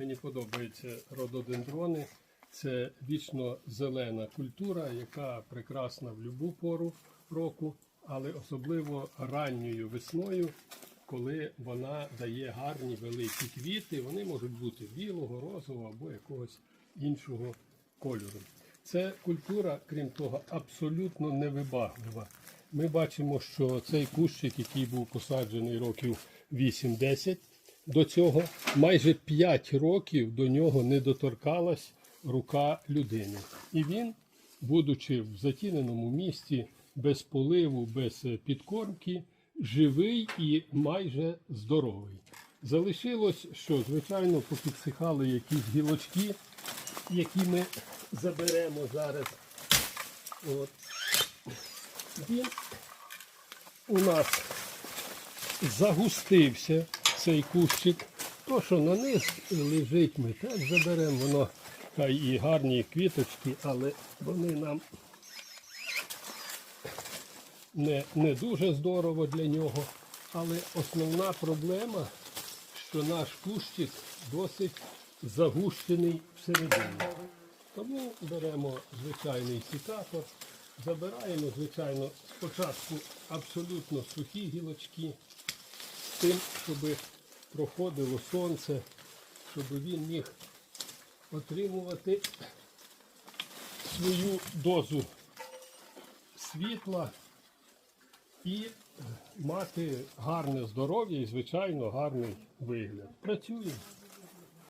Мені подобаються рододендрони. Це вічно зелена культура, яка прекрасна в будь-яку пору року, але особливо ранньою весною, коли вона дає гарні великі квіти. Вони можуть бути білого, розового або якогось іншого кольору. Це культура, крім того, абсолютно невибаглива. Ми бачимо, що цей кущик, який був посаджений років 8-10, до цього майже 5 років до нього не доторкалась рука людини. І він, будучи в затіненому місті, без поливу, без е, підкормки, живий і майже здоровий. Залишилось, що, звичайно, попідсихали якісь гілочки, які ми заберемо зараз. От. Він у нас загустився цей кущик. То, що на низ лежить, ми теж заберемо. Воно хай і гарні квіточки, але вони нам не, не дуже здорово для нього. Але основна проблема, що наш кущик досить загущений всередині. Тому беремо звичайний сікатор, забираємо, звичайно, спочатку абсолютно сухі гілочки, тим, щоб проходило сонце, щоб він міг отримувати свою дозу світла і мати гарне здоров'я і, звичайно, гарний вигляд. Працюємо.